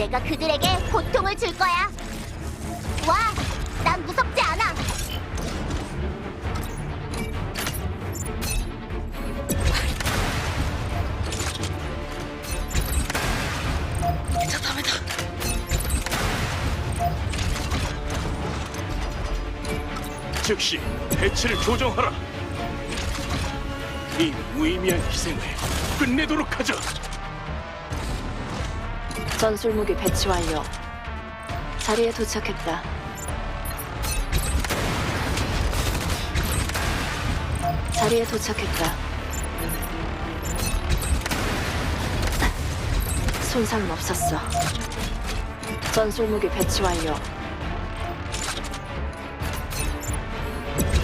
내가 그들에게 고통을 줄 거야. 와, 난 무섭지 않아. 즉시 배치를 조정하라. 이 무의미한 희생을 끝내도록 하자. 전술 무기 배치 완료. 자리에 도착했다. 자리에 도착했다. 손상은 없었어. 전술 무기 배치 완료.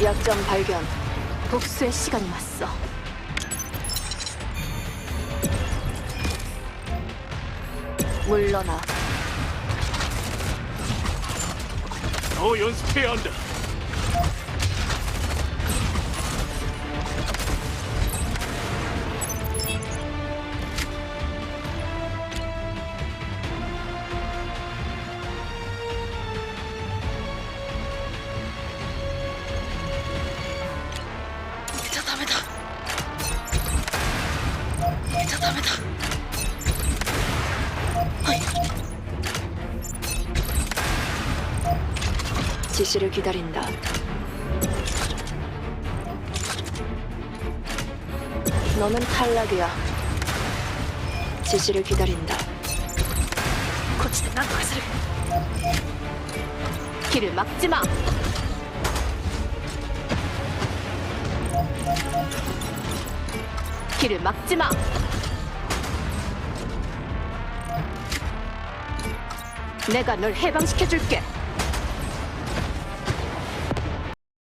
약점 발견. 복수의 시간이 왔어. 물러나. 더 연습해야 한다. 지시를 기다린다. 너는 탈락이야. 지시를 기다린다. 고치대 난 것을. 길을 막지 마. 길을 막지 마. 내가 널 해방시켜 줄게.